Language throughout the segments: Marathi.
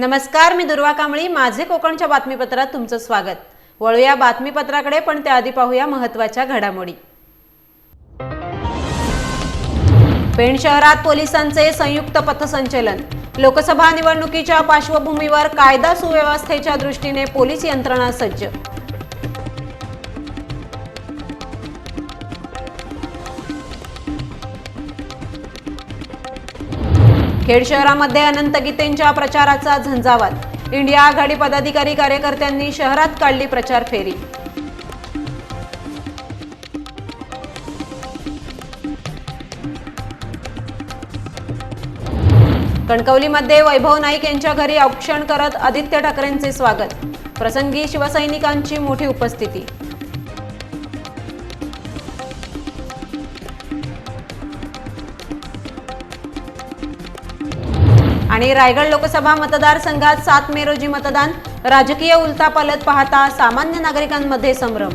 नमस्कार मी दुर्वा कांबळी. माझे कोकणच्या बातमीपत्रात तुमचं स्वागत. वळूया बातमीपत्राकडे पण त्याआधी पाहूया महत्त्वाच्या घडामोडी. पेण शहरात पोलिसांचे संयुक्त पथसंचलन. लोकसभा निवडणुकीच्या पार्श्वभूमीवर कायदा सुव्यवस्थेच्या दृष्टीने पोलीस यंत्रणा सज्ज. खेड शहरामध्ये अनंत गीतेंच्या प्रचाराचा झंझावात. इंडिया आघाडी पदाधिकारी कार्यकर्त्यांनी शहरात काढली प्रचार फेरी. कणकवलीमध्ये वैभव नाईक यांच्या घरी औक्षण करत आदित्य ठाकरेंचे स्वागत. प्रसंगी शिवसैनिकांची मोठी उपस्थिती. आणि रायगड लोकसभा मतदारसंघात सात मे रोजी मतदान. राजकीय उलथापालथ पाहता सामान्य नागरिकांमध्ये संभ्रम.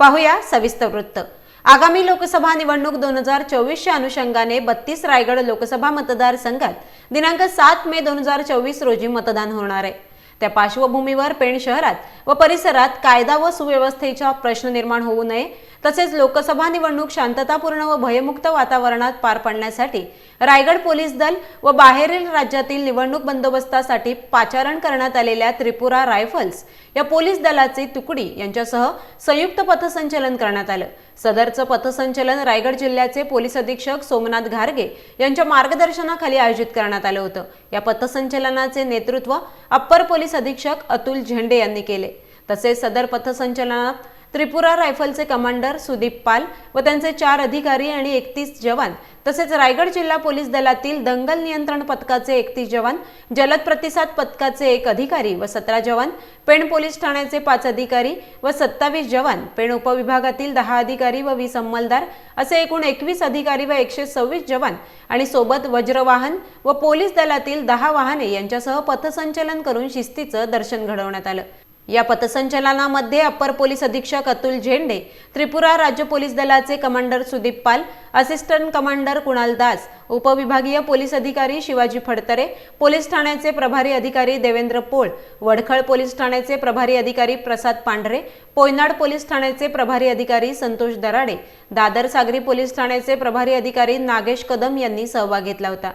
पाहूया सविस्तर वृत्त. आगामी लोकसभा निवडणूक दोन हजार चोवीसच्या अनुषंगाने बत्तीस रायगड लोकसभा मतदारसंघात दिनांक सात मे दोन हजार चोवीस रोजी मतदान होणार आहे. त्या पार्श्वभूमीवर पेण शहरात व परिसरात कायदा व सुव्यवस्थेचा प्रश्न निर्माण होऊ नये. तसेच लोकसभा निवडणूक शांततापूर्ण व भयमुक्त वातावरणात पार पाडण्यासाठी रायगड पोलीस दल व बाहेरील राज्यातील निवडणूक बंदोबस्तासाठी पाचारण करण्यात आलेल्या त्रिपुरा रायफल्स या पोलीस दलाची तुकडी यांच्यासह संयुक्त पथसंचलन करण्यात आलं. सदरचं पथसंचलन रायगड जिल्ह्याचे पोलीस अधीक्षक सोमनाथ घारगे यांच्या मार्गदर्शनाखाली आयोजित करण्यात आलं होतं. या पथसंचलनाचे नेतृत्व अप्पर पोलीस अधीक्षक अतुल झेंडे यांनी केले. तसेच सदर पथसंचलनात त्रिपुरा रायफलचे कमांडर सुदीप पाल व त्यांचे चार अधिकारी आणि एकतीस जवान तसेच रायगड जिल्हा पोलीस दलातील दंगल नियंत्रण पथकाचे एकतीस जवान जलद प्रतिसाद पथकाचे एक अधिकारी व सतरा जवान पेण पोलीस ठाण्याचे पाच अधिकारी व सत्तावीस जवान पेण उपविभागातील दहा अधिकारी व वीस अंमलदार असे एकूण एकवीस अधिकारी व एकशे सव्वीस जवान आणि सोबत वज्रवाहन व पोलीस दलातील दहा वाहने यांच्यासह पथसंचलन करून शिस्तीचं दर्शन घडवण्यात आलं. या पथसंचलनामध्ये अप्पर पोलीस अधीक्षक अतुल झेंडे त्रिपुरा राज्य पोलीस दलाचे commander Sudeep Pal assistant commander Kunal Das उपविभागीय पोलीस अधिकारी शिवाजी फडतरे पोलीस ठाण्याचे प्रभारी अधिकारी देवेंद्र पोळ वडखळ पोलीस ठाण्याचे प्रभारी अधिकारी प्रसाद पांढरे पोयनाड पोलीस ठाण्याचे प्रभारी अधिकारी संतोष दराडे दादर सागरी पोलीस ठाण्याचे प्रभारी अधिकारी नागेश कदम यांनी सहभाग घेतला होता.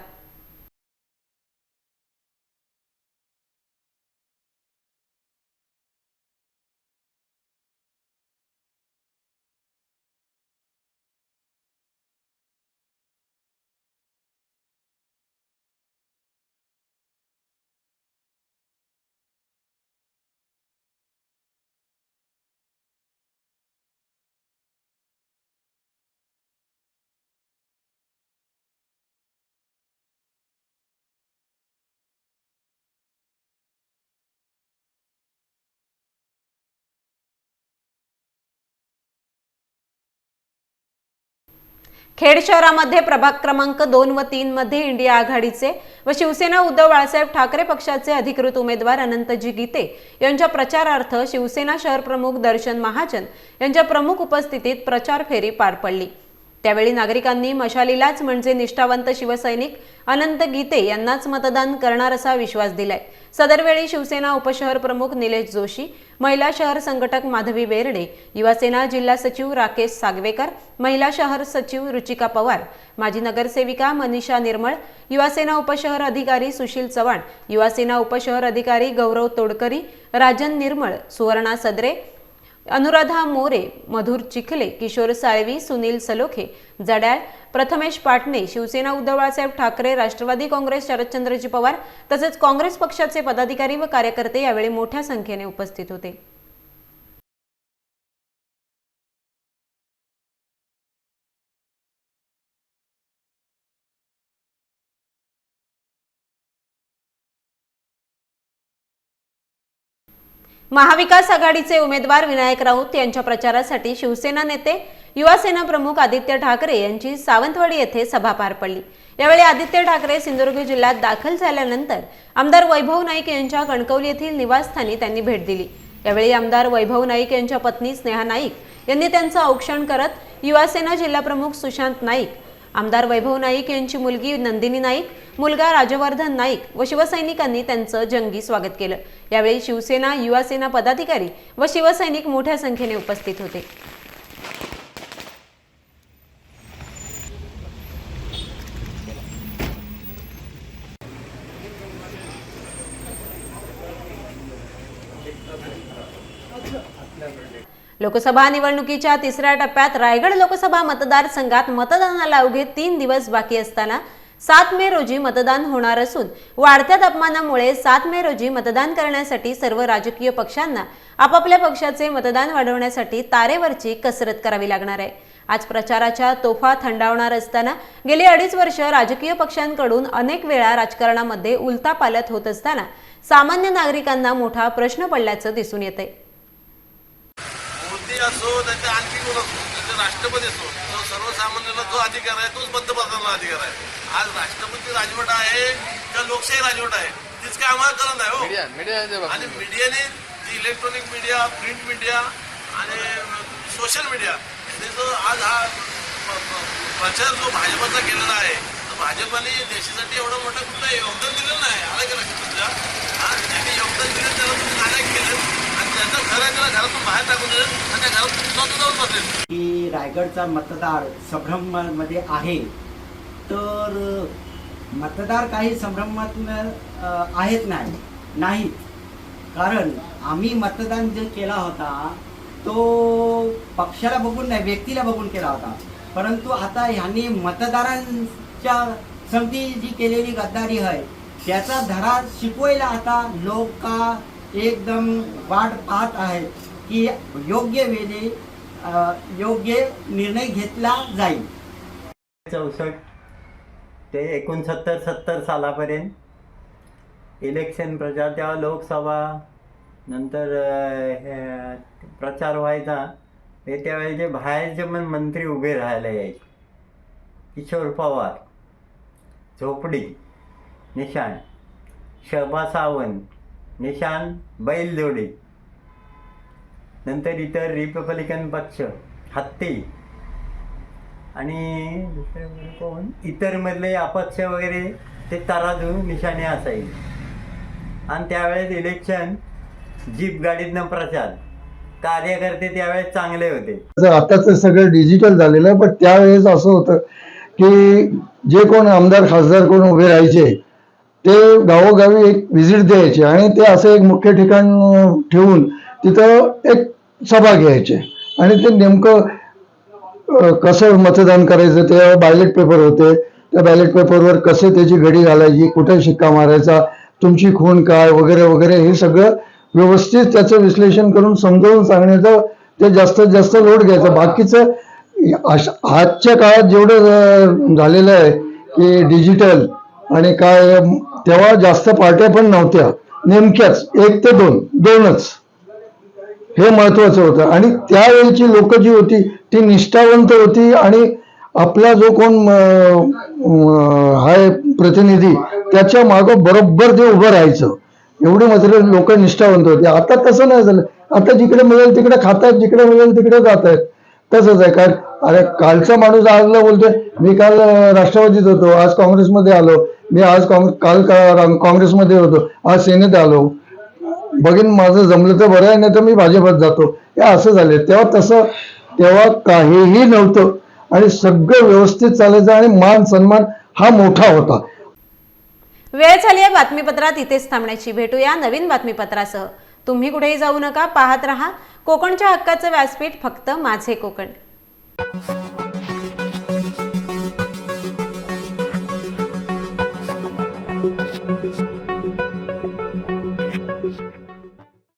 खेड शहरामध्ये प्रभाग क्रमांक दोन व तीन मध्ये इंडिया आघाडीचे व शिवसेना उद्धव बाळासाहेब ठाकरे पक्षाचे अधिकृत उमेदवार अनंतजी गीते यांच्या प्रचारार्थ शिवसेना शहर प्रमुख दर्शन महाजन यांच्या प्रमुख उपस्थितीत प्रचार फेरी पार पडली. त्यावेळी नागरिकांनी मशालीलाच म्हणजे निष्ठावंत शिवसैनिक अनंत गीते यांनाच मतदान करणार असा विश्वास दिलाय. सदरवेळी शिवसेना उपशहर प्रमुख निलेश जोशी महिला शहर संघटक माधवी बेर्डे युवासेना जिल्हा सचिव राकेश सागवेकर महिला शहर सचिव रुचिका पवार माजी नगरसेविका मनीषा निर्मळ युवासेना उपशहर अधिकारी सुशील चव्हाण युवासेना उपशहर अधिकारी गौरव तोडकरी राजन निर्मळ सुवर्णा सदरे अनुराधा मोरे मधुर चिखले किशोर साळवी सुनील सलोखे जड्याळ प्रथमेश पाटणे शिवसेना उद्धव बाळासाहेब ठाकरे राष्ट्रवादी काँग्रेस शरदचंद्रजी पवार तसेच काँग्रेस पक्षाचे पदाधिकारी व कार्यकर्ते यावेळी मोठ्या संख्येने उपस्थित होते. महाविकास आघाडीचे उमेदवार विनायक राऊत यांच्या प्रचारासाठी शिवसेना नेते युवासेना प्रमुख आदित्य ठाकरे यांची सावंतवाडी येथे सभा पार पडली. यावेळी आदित्य ठाकरे सिंधुदुर्ग जिल्ह्यात दाखल झाल्यानंतर आमदार वैभव नाईक यांच्या कणकवली येथील निवासस्थानी त्यांनी भेट दिली. यावेळी आमदार वैभव नाईक यांच्या पत्नी स्नेहा नाईक यांनी त्यांचं औक्षण करत युवासेना जिल्हाप्रमुख सुशांत नाईक आमदार वैभव नाईक यांची मुलगी नंदिनी नाईक मुलगा राजवर्धन नाईक व शिवसैनिकांनी त्यांचं जंगी स्वागत केलं. यावेळी शिवसेना युवासेना पदाधिकारी व शिवसैनिक मोठ्या संख्येने उपस्थित होते. लोकसभा निवडणुकीच्या तिसऱ्या टप्प्यात रायगड लोकसभा मतदारसंघात मतदानाला अवघे तीन दिवस बाकी असताना सात मे रोजी मतदान होणार असून वाढत्या तापमानामुळे सात मे रोजी मतदान करण्यासाठी सर्व राजकीय पक्षांना आपापल्या पक्षाचे मतदान वाढवण्यासाठी तारेवरची कसरत करावी लागणार आहे. आज प्रचाराच्या तोफा थंडावणार असताना गेली अडीच वर्ष राजकीय पक्षांकडून अनेक वेळा राजकारणामध्ये उलतापालत होत असताना सामान्य नागरिकांना मोठा प्रश्न पडल्याचं दिसून येत आहे असो त्याचे आणखी कोण असो त्याचे राष्ट्रपती असो तो सर्वसामान्यांना जो अधिकार आहे तोच पंतप्रधानाला अधिकार आहे. आज राष्ट्रपती राजवट आहे का लोकशाही राजवट आहे तीच काय आम्हाला कळत नाही हो. आणि मीडियाने जी इलेक्ट्रॉनिक मीडिया प्रिंट मीडिया आणि सोशल मीडिया जो आज हा प्रचार जो भाजपचा केलेला आहे तर भाजपाने देशासाठी एवढं मोठं कुठलं योगदान दिलेलं नाही. आलं की लक्षात तुमच्या त्यांनी योगदान दिलं त्याला तुम्ही नाराज केलं. आणि त्याचं घर आहे त्याला घरातून बाहेर टाकून दिलं. आणि त्या घरात तुम्ही स्वतः जाऊन बसले की रायगडचा मतदार संभ्रममध्ये आहे. तर मतदार काही संभ्रमात आहेत नाही. नाहीत. कारण आम्ही मतदान जे केला होता तो पक्षाला बघून नाही व्यक्तीला बघून केला होता. परंतु आता ह्यांनी मतदारांच्या संगती जी केलेली गद्दारी आहे त्याचा धडा शिकवायला आता लोक एकदम वाट पाहत आहेत की योग्य वेळी योग्य निर्णय घेतला जाईल. चौसष्ट ते एकोणसत्तर सत्तर सालापर्यंत इलेक्शन प्रचार तेव्हा लोकसभा नंतर हे प्रचार व्हायचा. हे त्यावेळी जे बाहेरचे पण मंत्री उभे राहायला यायचे. किशोर पवार झोपडी निशाण शभा सावंत निशाण बैलजोडी. नंतर इतर रिपब्लिकन पक्ष हत्ती आणि कोण? इतर मधले अपक्ष वगैरे ते तराजू निशाणे असायचे. आणि त्यावेळेस इलेक्शन जीप गाडीतनं प्रचार. कार्यकर्ते त्यावेळेस चांगले होते. तर आताच सगळं डिजिटल झालेलं आहे पण त्यावेळेस असं होतं की जे कोण आमदार खासदार कोण उभे राहायचे ते गावोगावी एक व्हिजिट द्यायचे आणि ते असं एक मुख्य ठिकाण ठेवून तिथं एक सभा घ्यायचे. आणि ते नेमकं कसं मतदान करायचं ते बॅलेट पेपर होते. त्या बॅलेट पेपरवर कसे त्याची घडी घालायची कुठे शिक्का मारायचा तुमची खून काय वगैरे वगैरे हे सगळं व्यवस्थित त्याचं विश्लेषण करून समजावून सांगण्याचं ते जास्तीत जास्त लोड घ्यायचं. बाकीचं आजच्या काळात जेवढं झालेलं आहे की डिजिटल आणि काय तेव्हा जास्त पार्ट्या पण नव्हत्या. नेमक्याच एक ते दोन दोनच. हे महत्वाचं होतं. आणि त्यावेळीची लोक जी होती ती निष्ठावंत होती आणि आपला जो कोण हाय प्रतिनिधी त्याच्या मागं बरोबर ते उभं राहायचं. एवढी मात्र लोक निष्ठावंत होते. आता तसं नाही झालं. आता जिकडे मिळेल तिकडे खातायत जिकडे मिळेल तिकडे जात आहेत तसंच आहे. कारण अरे कालचा माणूस आजला बोलतोय. मी काल राष्ट्रवादीत होतो. आज काँग्रेसमध्ये आलो. मी आज काँग्रेस काल काँग्रेसमध्ये होतो. आज सेनेत आलो. बघीन माझं जमलं तर बरं आहे नाही तर मी भाजपात जातो. हे असं झाले तेव्हा तसं तेव्हा काहीही नव्हतं. आणि सगळं व्यवस्थित चालायचं आणि मान सन्मान हा मोठा होता. वेळ झाली आहे बातमीपत्रात. इथेच थांबण्याची. भेटूया नवीन बातमीपत्रासह. तुम्ही कुठेही जाऊ नका पाहत रहा. कोकणच्या हक्काचं व्यासपीठ फक्त माझे कोकण.